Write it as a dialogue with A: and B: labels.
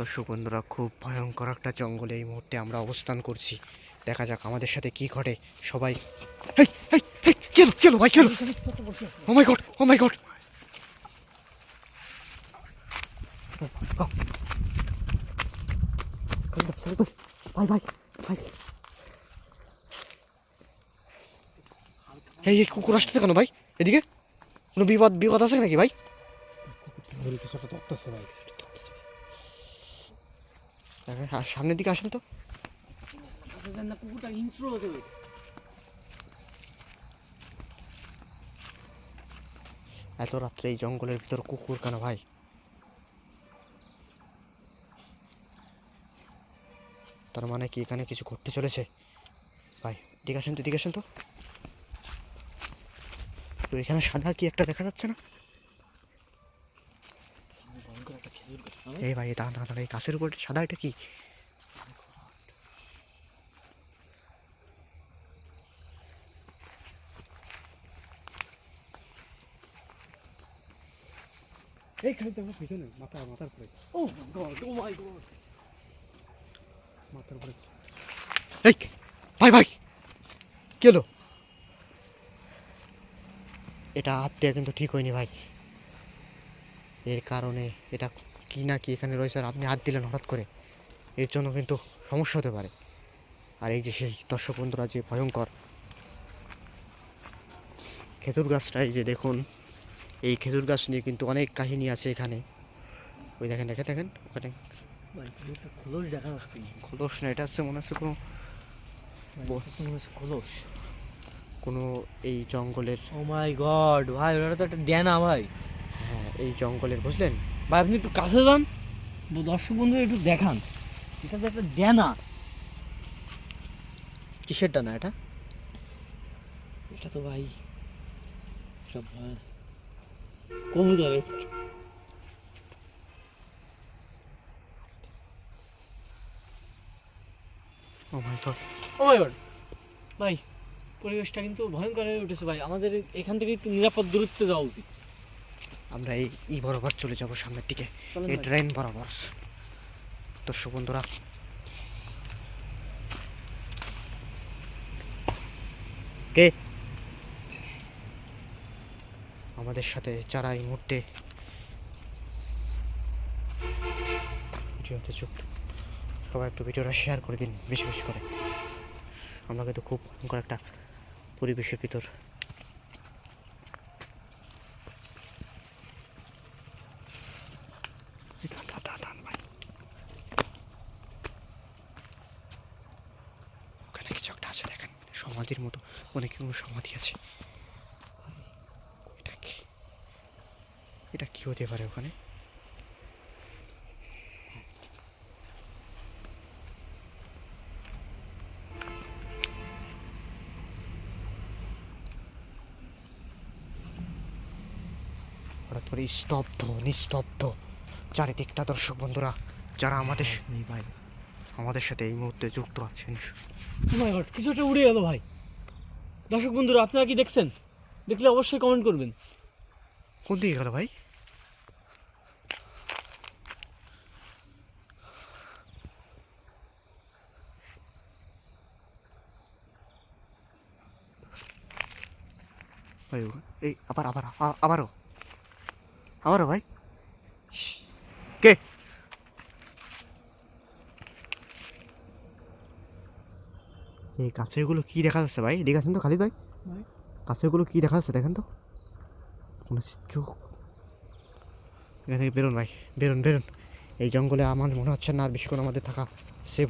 A: দর্শক বন্ধুরা খুব ভয়ঙ্কর একটা জঙ্গলে এই মুহূর্তে আমরা অবস্থান করছি। দেখা যাক আমাদের সাথে কি ঘটে। সবাই কেলো কেলো ভাই কেলো ও my God oh my God ভাই ভাই ভাই। এই এই কুকুর আসতেছে কেন ভাই? এদিকে? কোনো বিপদ বিপদ আছে নাকি ভাই? দেখেন, আর সামনের দিকে আসেন তো।
B: কুকুরটা হিংস্র হতে
A: এত রাত্রে এই জঙ্গলের ভিতর কুকুর কেন ভাই? তার মানে কি এখানে কিছু ঘটতে চলেছে? ভাই ঠিক আসেন তো ঠিক আসেন তো। তো এখানে সাদা কি একটা দেখা যাচ্ছে না
B: ভয়ঙ্কর একটা খেজুর গাছ না
A: এই ভাই দাঁড়া দাঁড়া এই গাছের উপর সাদা এটা কি?
C: এই খালি তো পিছনে মাথা মাথার উপরে।
B: ও গড ও মাই গড
C: মাথার উপরে
A: এই ভাই ভাই কি হলো? এটা হাত দেওয়া কিন্তু ঠিক হয়নি ভাই। এর কারণে এটা কি না কি এখানে রয়েছে আর আপনি হাত দিলেন হঠাৎ করে এর জন্য কিন্তু সমস্যা হতে পারে। আর এই যে সেই দর্শক বন্ধুরা যে ভয়ঙ্কর খেজুর গাছটা এই যে দেখুন এই খেজুর গাছ নিয়ে কিন্তু অনেক কাহিনী আছে এখানে। ওই দেখেন দেখে দেখেন ওখানে।
B: ভাই খোলস দেখা যাচ্ছে।
A: খোলস না এটা হচ্ছে মনে হচ্ছে কোনো
B: মনে হচ্ছে খোলস।
A: কোনো এই জঙ্গলের
B: ও মাই গড ভাই ওটা তো একটা ড্যানা ভাই।
A: হ্যাঁ এই জঙ্গলের বুঝলেন?
B: ভাই আপনি একটু কাছে যান। ব- দর্শক বন্ধু একটু দেখান। এটা যে একটা ড্যানা।
A: কিসের ডানা এটা?
B: এটা তো ভাই কবুতরের।
A: Oh my god.
B: Oh my God. ভাই পরিবেশটা কিন্তু ভয়ঙ্কর হয়ে উঠেছে ভাই। আমাদের এখান থেকে একটু নিরাপদ দূরত্বে যাওয়া উচিত।
A: আমরা এই ই বরাবর চলে যাব সামনের দিকে। এই। ড্রেন বরাবর। দর্শক বন্ধুরা। কে? আমাদের সাথে যারা এই মুহূর্তে ভিডিওতে যুক্ত সবাই একটু ভিডিওটা শেয়ার করে দিন বেশি বেশি করে। আমরা কিন্তু খুব ভয়ঙ্কর একটা পরিবেশের ভিতর এই দাঁড়ান, দাঁড়ান, দাঁড়ান, দাঁড়ান ভাই। ওখানে কিছু একটা আছে দেখেন সমাধির মতো অনেক কোনো সমাধি আছে। এটা কি? এটা কি হতে পারে ওখানে? হঠাৎ করে স্তব্ধ নিস্তব্ধ। চারিদিকটা দর্শক বন্ধুরা, যারা আমাদের
B: নেই ভাই।
A: আমাদের সাথে এই মুহূর্তে যুক্ত আছেন।
B: মাই গড কিছু একটা উড়ে গেল ভাই। দর্শক বন্ধুরা আপনারা কি দেখছেন? দেখলে অবশ্যই কমেন্ট করবেন।
A: কোন দিকে গেল ভাই? ভাই এই আবার আবার আবারও। আবারও ভাই। কে? এই গাছেরগুলো কি দেখা যাচ্ছে ভাই? দেখে আছেন তো খালি ভাই।
B: কাছেগুলো
A: কী কি দেখা যাচ্ছে দেখেন তো। কোনো চোখ। এখান থেকে বেরোন ভাই। বেরোন বেরোন। এই জঙ্গলে আমার মনে হচ্ছে না আর বেশিক্ষণ আমাদের থাকা সেভ